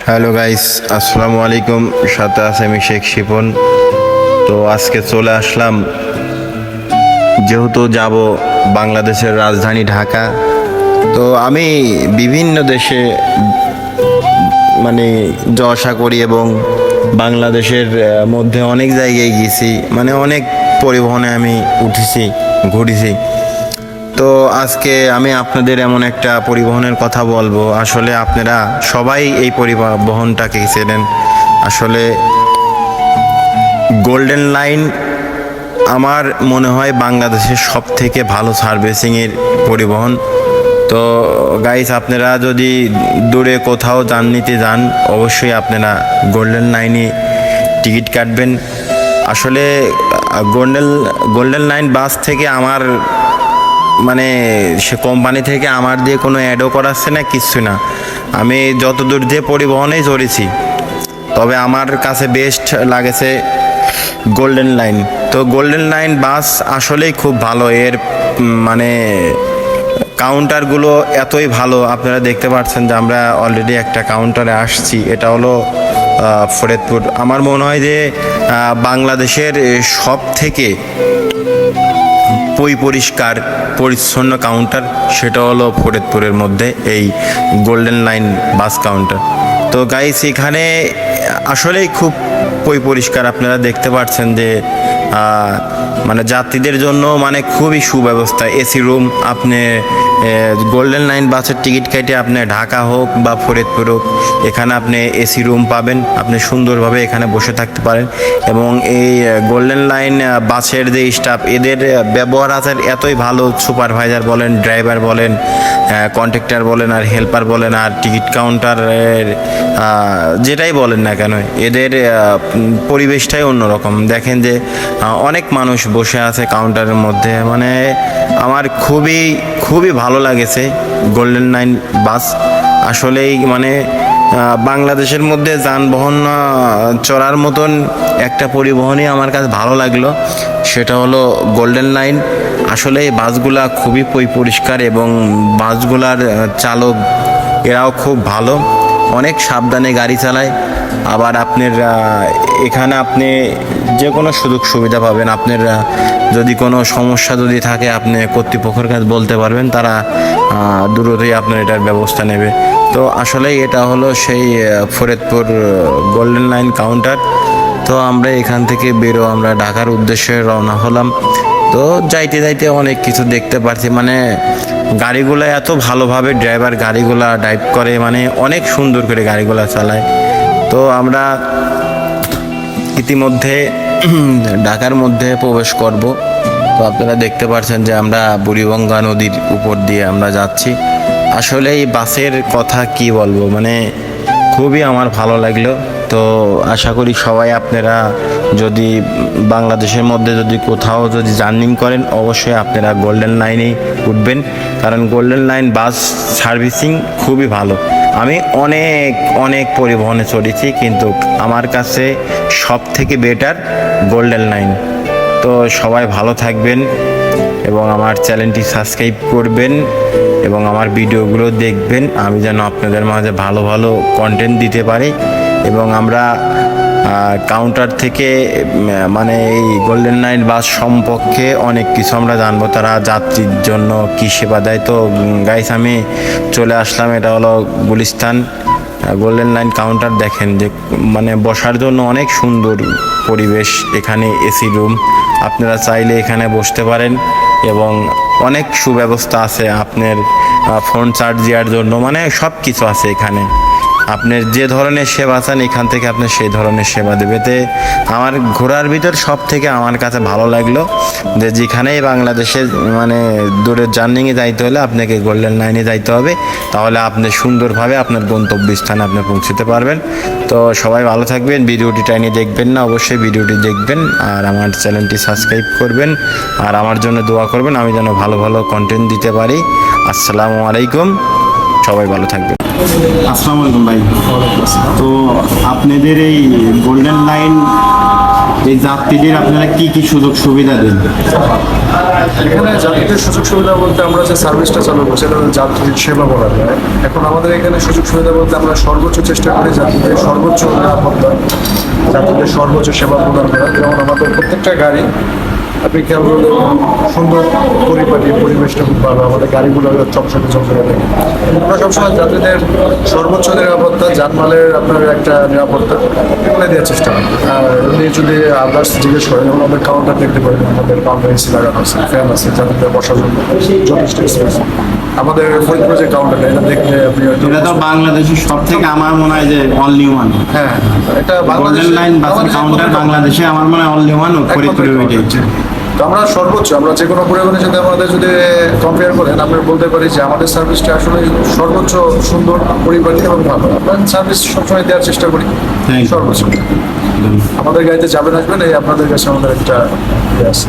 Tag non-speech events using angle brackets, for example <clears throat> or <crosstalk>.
Hello guys, আসসালামু আলাইকুম। সাথে আছে আমি শেখ শিপন। তো আজকে চলে আসলাম। যেহেতু যাব বাংলাদেশের রাজধানী ঢাকা, তো আমি বিভিন্ন দেশে মানে আসা করি এবং বাংলাদেশের মধ্যে অনেক জায়গায় গেছি। মানে অনেক পরিবহনে আমি উঠেছি, ঘুরেছি। তো আজকে আমি আপনাদের এমন একটা পরিবহনের কথা বলব। আসলে আপনারা সবাই এই পরিবহনটাকে চেনেন। আসলে গোল্ডেন লাইন আমার মনে হয় বাংলাদেশের সব থেকে ভালো সার্ভিসিংয়ের পরিবহন। তো গাইস আপনারা যদি দূরে কোথাও যান নিতে যান, অবশ্যই আপনারা গোল্ডেন লাইনে টিকিট কাটবেন। আসলে গোল্ডেন গোল্ডেন লাইন বাস থেকে আমার মানে সে কোম্পানি থেকে আমার দিয়ে কোনো অ্যাডও করাচ্ছে না কিচ্ছু না। আমি যতদূর দিয়ে পরিবহনেই চড়েছি, তবে আমার কাছে বেস্ট লাগেছে গোল্ডেন লাইন তো গোল্ডেন লাইন বাস আসলেই খুব ভালো, এর মানে কাউন্টারগুলো এতই ভালো, আপনারা দেখতে পাচ্ছেন যে আমরা অলরেডি একটা কাউন্টারে আসছি। এটা হলো ফরিদপুর। আমার মনে হয় যে বাংলাদেশের সব থেকে পই পরিষ্কার, পরিচ্ছন্ন কাউন্টার সেটা হলো ফরিদপুরের মধ্যে এই গোল্ডেন লাইন বাস কাউন্টার তো গাইস এখানে আসলেই খুব পই পরিষ্কার, আপনারা দেখতে পাচ্ছেন যে মানে যাত্রীদের জন্য মানে খুবই সুব্যবস্থা। এসি রুম আপনি গোল্ডেন লাইন বাসের টিকিট কেটে আপনি ঢাকা হোক বা ফরিদপুর হোক, এখানে আপনি এসি রুম পাবেন, আপনি সুন্দরভাবে এখানে বসে থাকতে পারেন। এবং এই গোল্ডেন লাইন বাসের যে স্টাফ এদের ব্যবহার আচার এতই ভালো সুপারভাইজার বলেন ড্রাইভার বলেন কন্ট্রাক্টর বলেন, আর হেল্পার বলেন, আর টিকিট কাউন্টারের যেটাই বলেন না কেন, এদের পরিবেশটাই অন্যরকম। দেখেন যে অনেক মানুষ বসে আছে কাউন্টারের মধ্যে মানে আমার খুবই খুবই ভালো লাগেছে গোল্ডেন নাইন বাস আসলেই মানে বাংলাদেশের মধ্যে যানবাহন চড়ার মতন একটা পরিবহনই আমার কাছে ভালো লাগল। সেটা হলো গোল্ডেন লাইন আসলে এই বাসগুলা খুবই পরিষ্কার এবং বাসগুলার চালক, এরাও খুব ভালো। অনেক সাবধানে গাড়ি চালায়। আবার আপনার এখানে আপনি যে কোনো সুযোগ সুবিধা পাবেন। আপনার যদি কোনো সমস্যা যদি থাকে, আপনি কর্তৃপক্ষের কাছে বলতে পারবেন। তারা দ্রুতই আপনার এটার ব্যবস্থা নেবে। তো আসলে এটা হলো সেই ফরিদপুর গোল্ডেন লাইন কাউন্টার তো আমরা এখান থেকে বেরো, আমরা ঢাকার উদ্দেশ্যে রওনা হলাম। তো যাইতে যাইতে অনেক কিছু দেখতে পারছি। মানে গাড়িগুলো এত ভালোভাবে ড্রাইভার গাড়িগুলো ড্রাইভ করে মানে অনেক সুন্দর করে গাড়িগুলো চালায়। তো আমরা ইতিমধ্যে <clears throat> ঢাকার মধ্যে প্রবেশ করব। তো আপনারা দেখতে পাচ্ছেন যে আমরা বুড়িগঙ্গা নদীর উপর দিয়ে আমরা যাচ্ছি। আসলে এই বাসের কথা কি বলব? মানে খুবই আমার ভালো লাগল। তো আশা করি সবাই আপনারা যদি বাংলাদেশের মধ্যে যদি কোথাও যদি জার্নিং করেন, অবশ্যই আপনারা গোল্ডেন লাইনেই উঠবেন। কারণ গোল্ডেন লাইন বাস সার্ভিসিং খুবই ভালো। আমি অনেক অনেক পরিবহনে চড়েছি, কিন্তু আমার কাছে সব থেকে বেটার গোল্ডেন লাইন তো সবাই ভালো থাকবেন এবং আমার চ্যানেলটি সাবস্ক্রাইব করবেন এবং আমার ভিডিওগুলো দেখবেন। আমি যেন আপনাদের মাঝে ভালো ভালো কন্টেন্ট দিতে পারি। এবং আমরা কাউন্টার থেকে মানে এই গোল্ডেন নাইট বাস সম্পর্কে অনেক কিছু আমরা জানব। তারা যাত্রীর জন্য কী সেবা দেয়। তো গাইস আমি চলে আসলাম। এটা হলো গুলিস্তান গোল্ডেন লাইন কাউন্টার দেখেন যে মানে বসার জন্য অনেক সুন্দর পরিবেশ এখানে এসি রুম আপনারা চাইলে এখানে বসতে পারেন এবং অনেক সুব্যবস্থা আছে আপনার ফোন চার্জ দেওয়ার জন্য। মানে সব কিছু আছে এখানে। আপনার যে ধরনের সেবা চান, এখান থেকে আপনি সেই ধরনের সেবা দেবে। তে আমার ঘোরার ভিতর সব থেকে আমার কাছে ভালো লাগল যে যেখানেই বাংলাদেশে মানে দূরের জার্নিংয়ে যাইতে হলে আপনাকে গোল্ডেন লাইনে যাইতে হবে। তাহলে আপনি সুন্দরভাবে আপনার গন্তব্যস্থানে আপনি পৌঁছতে পারবেন। তো সবাই ভালো থাকবেন, ভিডিওটি টাইনে দেখবেন না, অবশ্যই ভিডিওটি দেখবেন আর আমার চ্যানেলটি সাবস্ক্রাইব করবেন। আর আমার জন্য দোয়া করবেন, আমি যেন ভালো ভালো কন্টেন্ট দিতে পারি। আসসালামু আলাইকুম, সবাই ভালো থাকবেন। আসসালামু আলাইকুম ভাই। তো আপনাদের এই গোল্ডেন লাইন এই যাত্রীদের আপনারা কি কি সুযোগ সুবিধা দেন? এখানে যাত্রীদের সুযোগ সুবিধা বলতে আমরা যে সার্ভিসটা চালু করছি এটা হলো যাত্রীর সেবা বলা যায় এখন আমাদের এখানে সুযোগ সুবিধা বলতে আমরা সর্বোচ্চ চেষ্টা করি যাত্রীদের সর্বোচ্চ নিরাপত্তা, যাত্রীদের সর্বোচ্চ সেবা প্রদান করা যেমন আমাদের প্রত্যেকটা গাড়ি আপনি খেয়াল করলে সুন্দর পরিপাটি পরিবেশটা খুব ভালো। আমাদের গাড়িগুলো চকচকে চকচকে থাকে আমরা সবসময় যাত্রীদের সর্বোচ্চ নিরাপত্তা যানমালের আপনার একটা নিরাপত্তা এগুলো দেওয়ার চেষ্টা করি। আর এমনি যদি আদার্স জিজ্ঞেস করেন যেমন আমাদের কাউন্টার দেখতে পারেন আমাদের কাউন্টার এসি লাগানো আছে ফ্যান আছে যাত্রীদের বসার জন্য যথেষ্ট স্পেস আমাদের ফরিদপুর যে কাউন্টারটা এটা দেখলে আপনি এটা তো বাংলাদেশের সব থেকে আমার মনে হয় যে অনলি ওয়ান হ্যাঁ এটা বাংলাদেশে- লাইন বাসের কাউন্টার বাংলাদেশে আমার মনে হয় অনলি ওয়ান ফরিদপুরে ওইটাই তো আমরা সর্বোচ্চ আমরা যে কোনো পরিমাণের যদি আমাদের যদি কম্পেয়ার করেন আমরা বলতে পারি যে আমাদের সার্ভিসটা আসলে সর্বোচ্চ সুন্দর পরিপাটি এবং ভালো। আমরা সার্ভিস সবসময় দেওয়ার চেষ্টা করি সর্বোচ্চ। আমাদের গাড়িতে যাবেন আসবেন এই আপনাদের কাছে আমাদের একটা ইয়ে আছে।